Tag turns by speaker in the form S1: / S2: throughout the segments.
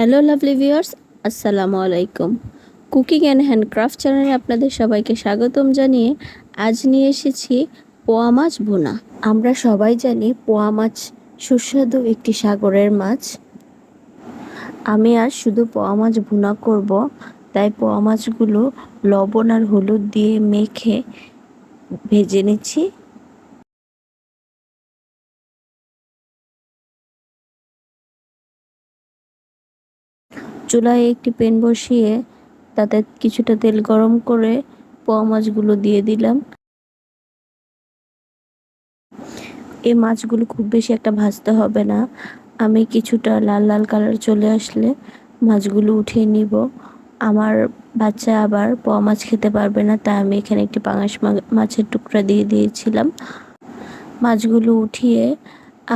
S1: Hello lovely viewers আসসালামু আলাইকুম cooking and handcraft চ্যানেলে আপনাদের সবাইকে স্বাগতম জানিয়ে আজ নিয়ে এসেছি পোয়া মাছ বোনা আমরা সবাই জানি পোয়া মাছ সুস্বাদু একটি সাগরের মাছ। আমি আজ শুধু পোয়া মাছ ভুনা করব, তাই পোয়া মাছগুলো লবণ আর হলুদ দিয়ে মেখে ভেজে নিচ্ছি। চুলায় একটি প্যান বসিয়ে তাতে কিছুটা তেল গরম করে পোয়া মাছগুলো দিয়ে দিলাম। এই মাছগুলো খুব বেশি একটা ভাজতে হবে না। আমি কিছুটা লাল লাল কালার চলে আসলে মাছগুলো উঠিয়ে নিব। আমার বাচ্চা আবার পোয়া মাছ খেতে পারবে না, তাই আমি এখানে একটি পাঙাশ মাছের টুকরা দিয়ে দিয়েছিলাম। মাছগুলো উঠিয়ে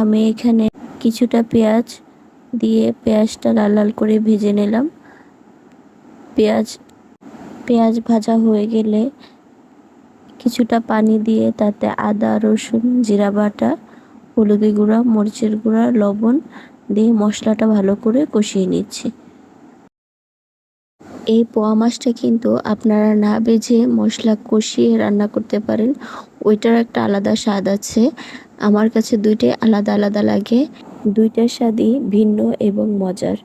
S1: আমি এখানে কিছুটা পেঁয়াজ দিয়ে পেঁয়াজটা লাল লাল করে ভেজে নিলাম। পেঁয়াজ পেঁয়াজ ভাজা হয়ে গেলে কিছুটা পানি দিয়ে তাতে আদা, রসুন, জিরা বাটা হলুদি গুঁড়া, মরিচের গুঁড়া, লবণ দিয়ে মশলাটা ভালো করে কষিয়ে নিচ্ছি। এই পোয়া মাছটা কিন্তু আপনারা না বেজে মশলা কষিয়ে রান্না করতে পারেন। ওইটার একটা আলাদা স্বাদ আছে। আমার কাছে দুইটাই আলাদা আলাদা লাগে। দুইটার স্বাদই ভিন্ন এবং মজার।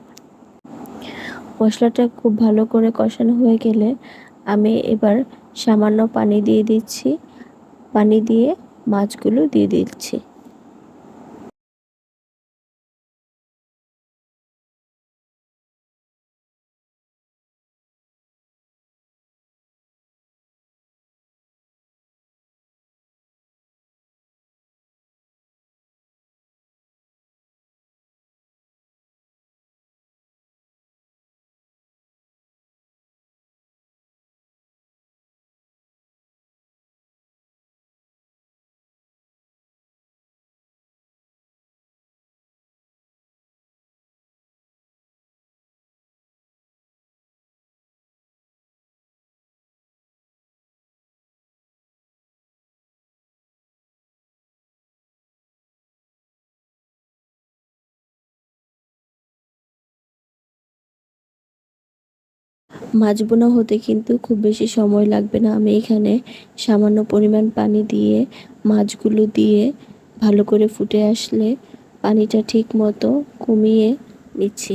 S1: মশলাটা খুব ভালো করে কষানো হয়ে গেলে আমি এবার সামান্য পানি দিয়ে দিচ্ছি। পানি দিয়ে মাছগুলো দিয়ে দিচ্ছি। মাছ বোনা হতে কিন্তু খুব বেশি সময় লাগবে না। আমি এখানে সামান্য পরিমাণ পানি দিয়ে, মাছগুলো দিয়ে ভালো করে ফুটে আসলে পানিটা ঠিক মতো কমিয়ে নিচ্ছি।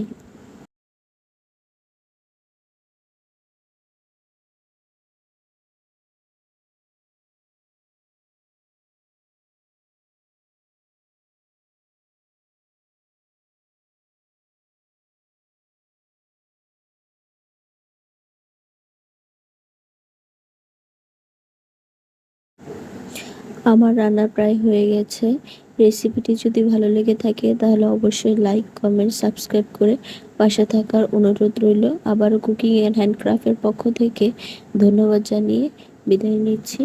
S1: আমার রান্না প্রায় হয়ে গেছে। রেসিপিটি যদি ভালো লেগে থাকে, তাহলে অবশ্যই লাইক কমেন্ট সাবস্ক্রাইব করে পাশে থাকার অনুরোধ রইল। আবারও কুকিং অ্যান্ড হ্যান্ডক্রাফ্টের পক্ষ থেকে ধন্যবাদ জানিয়ে বিদায় নিচ্ছি।